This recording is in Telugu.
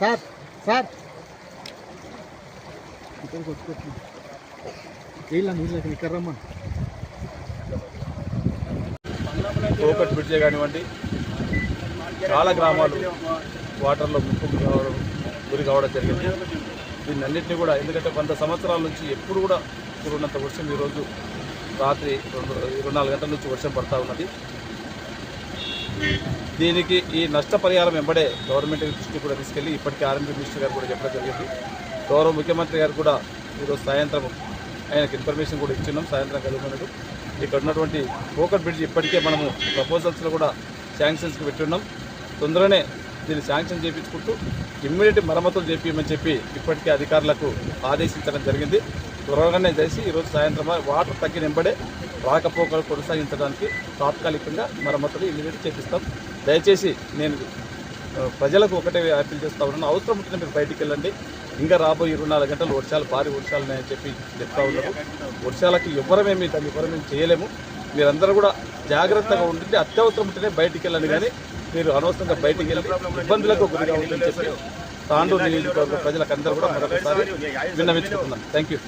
Sir sir. ఇక్కడికి వచ్చుకోవచ్చు వీళ్ళని వీళ్ళకి ఇక్కడ రమ్మని. కోకట్ బ్రిడ్జే కానివ్వండి. చాలా గ్రామాలు వాటర్లో ముప్పు కావడం గురి కావడం జరిగింది. దీన్ని అన్నింటినీ కూడా ఎందుకంటే వంద సంవత్సరాల నుంచి ఎప్పుడు కూడా ఇప్పుడు ఉన్నంత వర్షం ఈరోజు రాత్రి రెండు ఇరవై నాలుగు గంటల నుంచి వర్షం పడతా ఉన్నది. దీనికి ఈ నష్టపరిహారం వెంబడే గవర్నమెంట్ దృష్టికి కూడా తీసుకెళ్ళి ఇప్పటికే ఆర్ఎంపీ మినిస్టర్ గారు కూడా చెప్పడం జరిగింది. గౌరవ ముఖ్యమంత్రి గారు కూడా ఈరోజు సాయంత్రం ఆయనకు ఇన్ఫర్మేషన్ కూడా ఇచ్చినాం సాయంత్రం కలుగుతున్నాడు. ఇక్కడ ఉన్నటువంటి కోకట్ బ్రిడ్జ్ ఇప్పటికే మనము ప్రపోజల్స్లో కూడా శాంక్షన్స్కి పెట్టున్నాం. తొందరనే దీన్ని శాంక్షన్ చేయించుకుంటూ ఇమ్మీడియట్ మరమ్మతులు చేపించమని చెప్పి ఇప్పటికే అధికారులకు ఆదేశించడం జరిగింది. త్వరగానే చేసి ఈరోజు సాయంత్రం వాటర్ తగ్గిన వెంబడే రాకపోకలు కొనసాగించడానికి తాత్కాలికంగా మరమ్మతులు ఇల్లు చేపిస్తాం. దయచేసి నేను ప్రజలకు ఒకటే అప్పీల్ చేస్తా ఉన్నాను. అవసరం ఉంటే మీరు బయటికి వెళ్ళండి. ఇంకా రాబోయే ఇరవై నాలుగు గంటలు వర్షాలు భారీ వర్షాలు ఉన్నాయని చెప్పి చెప్తా ఉన్నారు. వర్షాలకి ఎవరమేమి దాన్ని ఎవరమేమి చేయలేము. మీరందరూ కూడా జాగ్రత్తగా ఉండండి. అత్యవసరం ఉంటేనే బయటికి వెళ్ళండి కానీ మీరు అనవసరంగా బయటికి వెళ్ళి ఇబ్బందులకు గురిగా ఉందని చెప్పి తాండూరు నియోజకవర్గ ప్రజలకు అందరూ కూడా మరొకసారి విన్నవించుకుంటున్నాను. Thank you.